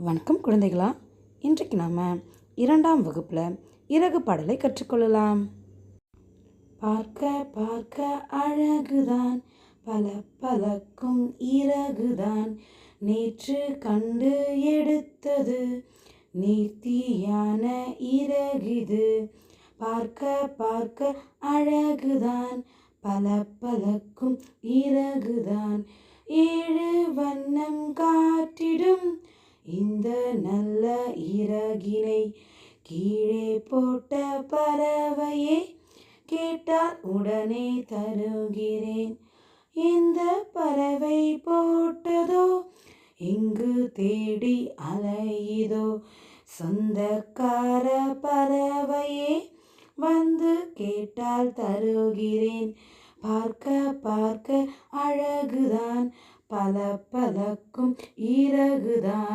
வணக்கம் குழந்தைகளா. இன்றைக்கு நாம் இரண்டாம் வகுப்பில் இறகு பாடலை கற்றுக்கொள்ளலாம். பார்க்க பார்க்க அழகுதான். பல பலக்கும் இறகுதான். நேற்று கண்டு எடுத்தது. நேர்த்தியான இறகுது. பார்க்க பார்க்க அழகுதான். பல பலக்கும் இறகுதான். இந்த நல்ல இறகினை கீழே போட்ட பறவையே கேட்டால் உடனே தருகிறேன். இந்த பறவை போட்டதோ இங்கு தேடி அலையுதோ சொந்தக்கார பறவையே வந்து கேட்டால் தருகிறேன். பார்க்க பார்க்க அழகுதான் பல பலக்கும் இறகுதான்.